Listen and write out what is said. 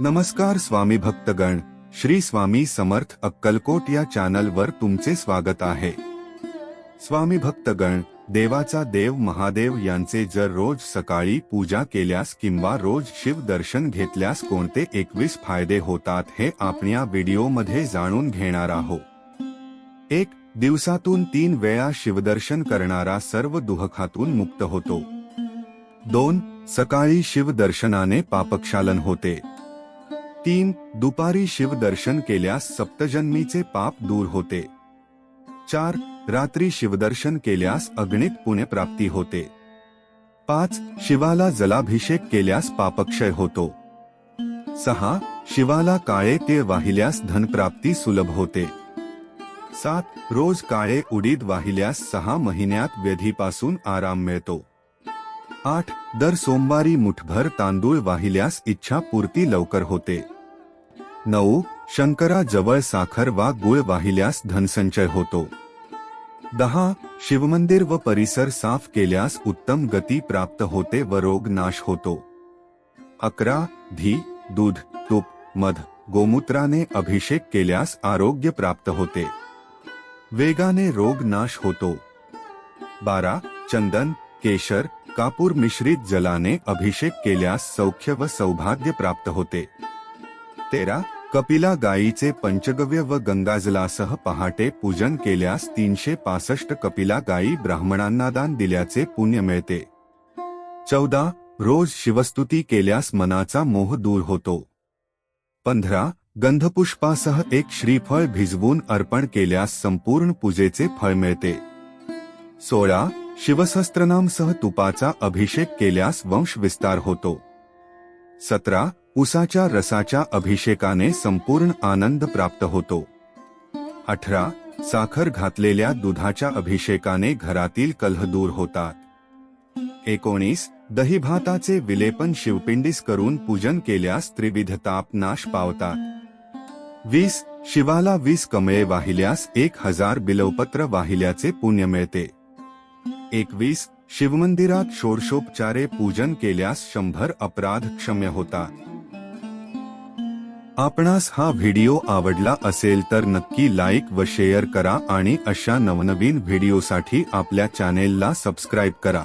नमस्कार स्वामी भक्तगण श्री स्वामी समर्थ अक्कलकोट या चॅनलवर तुमचे स्वागत आहे. स्वामी भक्तगण देवाचा देव महादेव यांचे जर रोज सकाळी पूजा केल्यास किंवा रोज शिव दर्शन घेतल्यास कोणते एकवीस फायदे होतात हे आपण या व्हिडिओमध्ये जाणून घेणार आहोत. एक दिवसातून तीन वेळा शिवदर्शन करणारा सर्व दुःखातून मुक्त होतो. दोन सकाळी शिवदर्शनाने पापक्षालन होते. तीन दुपारी शिवदर्शन केल्यास सप्तजन्मीचे पाप दूर होते. चार रात्री शिवदर्शन केल्यास अगणित पुण्यप्राप्ती होते. पाच शिवाला जलाभिषेक केल्यास पापक्षय होतो. सहा शिवाला काळे ते वाहिल्यास धनप्राप्ती सुलभ होते. सात रोज काळे उडीद वाहिल्यास सहा महिन्यात व्यधीपासून आराम मिळतो. आठ दर सोमवारी मुठभर तांदूळ वाहिल्यास इच्छा पूर्ती लवकर होते. नऊ शंकरा जवळ साखर वा गुळ वाहिल्यास धनसंचय होतो. दहा शिवमंदिर व परिसर साफ केल्यास उत्तम गती प्राप्त होते व रोग नाश होतो. अकरा धी दूध तूप मध गोमूत्राने अभिषेक केल्यास आरोग्य प्राप्त होते. वेगाने रोग नाश होतो. बारा चंदन केशर कापूर मिश्रित जलाने अभिषेक केल्यास सौख्य व सौभाग्य प्राप्त होते. तेरा कपिला गायीचे पंचगव्य व गंगाजलासह पहाटे पूजन केल्यास तीनशे पासष्ट कपिला गायी ब्राह्मणांना दान दिल्याचे पुण्य मिळते. चौदा रोज शिवस्तुती केल्यास मनाचा मोह दूर होतो. पंधरा गंधपुष्पासह एक श्रीफळ भिजवून अर्पण केल्यास संपूर्ण पूजेचे फळ मिळते. सोळा शिवसहस्त्रनामसह तुपाचा अभिषेक केल्यास वंश विस्तार होतो. सतरा उसाच्या रसाच्या अभिषेकाने संपूर्ण आनंद प्राप्त होतो. अठरा साखर घातलेल्या दुधाच्या अभिषेकाने घरातील कलह दूर होतात. एकोणीस दहीभाताचे विलेपन शिवपिंडीस करून पूजन केल्यास त्रिविध ताप नाश पावतात. वीस शिवाला वीस कमळे वाहिल्यास एक हजार बिलवपत्र वाहिल्याचे पुण्य मिळते. एकवीस शिवमंदिरात षोडशोपचारे पूजन केल्यास शंभर अपराध क्षम्य होतात. आपणास हा व्हिडिओ आवडला असेल तर नक्की लाईक व शेअर करा आणि अशा नवनवीन व्हिडिओसाठी आपल्या चॅनेलला सबस्क्राईब करा.